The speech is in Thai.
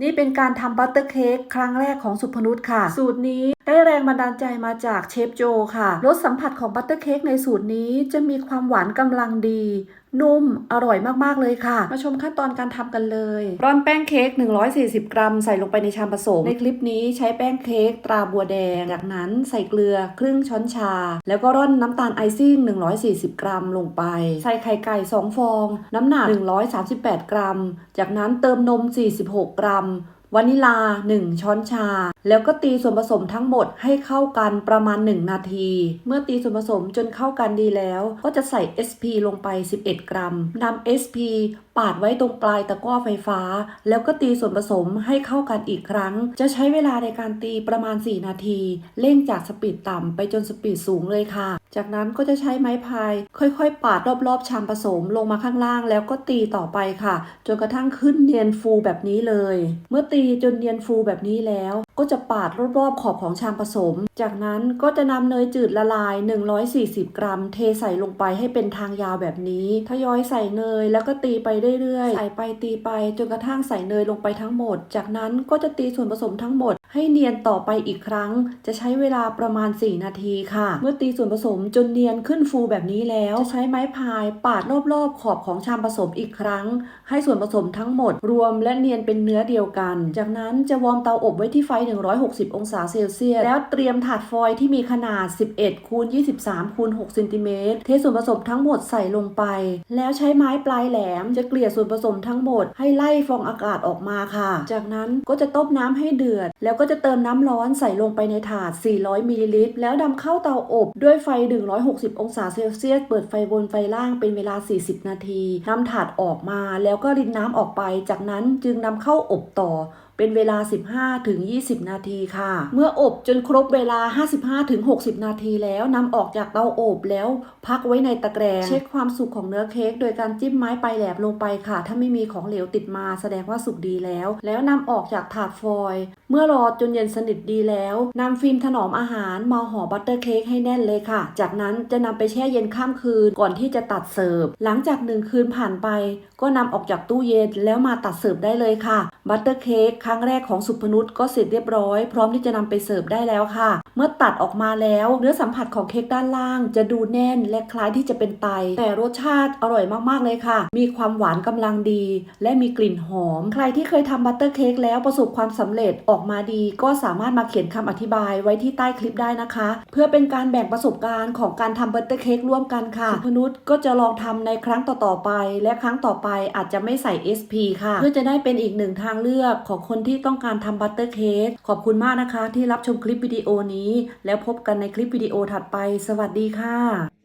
นี่เป็นการทำบัตเตอร์เค้กครั้งแรกของสุพนุชค่ะ สูตรนี้ได้แรงบันดาลใจมาจากเชฟโจค่ะรสสัมผัสของบัตเตอร์เค้กในสูตรนี้จะมีความหวานกำลังดี นุ่มอร่อยมาก ๆ เลยค่ะ มาชมขั้นตอนการทำกันเลย ร่อนแป้งเค้ก 140 กรัม ใส่ลงไปในชามผสม ในคลิปนี้ใช้แป้งเค้กตราบัวแดง จากนั้นใส่เกลือครึ่งช้อนชา แล้วก็ร่อนน้ำตาลไอซิ่ง 140 กรัมลงไป ใส่ไข่ไก่ 2 ฟอง น้ำหนัก 138 กรัม จากนั้นเติมนม 46 กรัม วานิลา 1 ช้อนชา แล้วก็ตีส่วนผสมทั้งหมดให้เข้ากันประมาณ 1 นาที เมื่อตีส่วนผสมจนเข้ากันดีแล้ว ก็จะใส่ SP ลงไป 11 กรัมนำ SP ปาดไว้ตรงปลายตะกร้อไฟฟ้า แล้วก็ตีส่วนผสมให้เข้ากันอีกครั้ง จะใช้เวลาในการตีประมาณ 4 นาที เร่งจากสปีดต่ำไปจนสปีดสูงเลยค่ะ จากนั้นก็จะใช้ไม้พายค่อยๆ ปาดรอบๆชามผสมลงมาข้างล่าง แล้วก็ตีต่อไปค่ะ จนกระทั่งขึ้นเนียนฟูแบบนี้เลย เมื่อตีจนเนียนฟูแบบนี้แล้ว ก็จะปาดรอบๆขอบของชามผสม จากนั้นก็จะนำเนยจืดละลาย 140 กรัม เทใส่ลงไปให้เป็นทางยาวแบบนี้ทยอยใส่เนยแล้วก็ตีไปเรื่อยๆ ใส่ไปตีไปจนกระทั่งใส่เนยลงไปทั้งหมด จากนั้นก็จะตีส่วนผสมทั้งหมด ให้เนียนต่อไปอีกครั้ง จะใช้เวลาประมาณ 4 นาทีค่ะ เมื่อตีส่วนผสมจนเนียนขึ้นฟูแบบนี้แล้ว จะใช้ไม้พายปาดรอบๆ ขอบของชามผสมอีกครั้ง ให้ส่วนผสมทั้งหมด รวมและเนียนเป็นเนื้อเดียวกัน จากนั้นจะวอร์มเตาอบไว้ที่ไฟ 160 องศาเซลเซียสแล้วเตรียมถาดฟอยล์ที่มีขนาด 11คูณ23คูณ6เซนติเมตรเทส่วนผสมทั้งหมดใส่ลงไป แล้วใช้ไม้ปลายแหลม จะเกลี่ยส่วนผสมทั้งหมด ให้ไล่ฟองอากาศออกมาค่ะ จากนั้นก็จะต้มน้ำให้เดือดแล้วก็็จะเติมน้ำร้อนใส่ลงไปในถาด 400มิลลิลิตรแล้วนำเข้าเตาอบด้วยไฟ 160 องศาเซลเซียส เปิดไฟบนไฟล่างเป็นเวลา 40 นาทีนำถาดออกมาแล้วก็รินน้ำออกไป จากนั้นจึงนำเข้าอบต่อ เป็นเวลา 15ถึง20 นาทีค่ะ เมื่ออบจนครบเวลา 55ถึง60 นาทีแล้วนำออกจากเตาอบแล้วพักไว้ในตะแกรงเช็คความสุกของเนื้อเค้กโดยการจิ้มไม้ปลายแหลมลงไปค่ะ ถ้าไม่มีของเหลวติดมาแสดงว่าสุกดีแล้ว แล้วนำออกจากถาดฟอยล์เมื่อรอจนเย็นสนิทดีแล้วนำฟิล์มถนอมอาหารมาห่อบัตเตอร์เค้กให้แน่นเลยค่ะ จากนั้นจะนำไปแช่เย็นข้ามคืนก่อนที่จะตัดเสิร์ฟ หลังจากหนึ่งคืนผ่านไป ก็นำออกจากตู้เย็นแล้วมาตัดเสิร์ฟได้เลยค่ะบัตเตอร์เค้กครั้งแรกของสุพนุชก็เสร็จเรียบร้อย พร้อมที่จะนำไปเสิร์ฟได้แล้วค่ะ เมื่อตัดออกมาแล้ว เนื้อสัมผัสของเค้กด้านล่าง จะดูแน่นและคล้ายที่จะเป็นไต แต่รสชาติอร่อยมากๆเลยค่ะ มีความหวานกำลังดี และมีกลิ่นหอม ใครที่เคยทำบัตเตอร์เค้กแล้วประสบความสำเร็จออกมาดี ก็สามารถมาเขียนคำอธิบายไว้ที่ใต้คลิปได้นะคะ เพื่อเป็นการแบ่งประสบการณ์ของการทำบัตเตอร์เค้กร่วมกันค่ะสุพนุชก็จะลองทำในครั้งต่อๆไป และครั้งต่อไปอาจจะไม่ใส่ SP ค่ะ เพื่อจะได้เป็นอีกหนึ่งทางเลือกของคนที่ต้องการทำบัตเตอร์เค้กขอบคุณมากนะคะ ที่รับชมคลิปวิดีโอนี้ แล้วพบกันในคลิปวิดีโอถัดไป สวัสดีค่ะ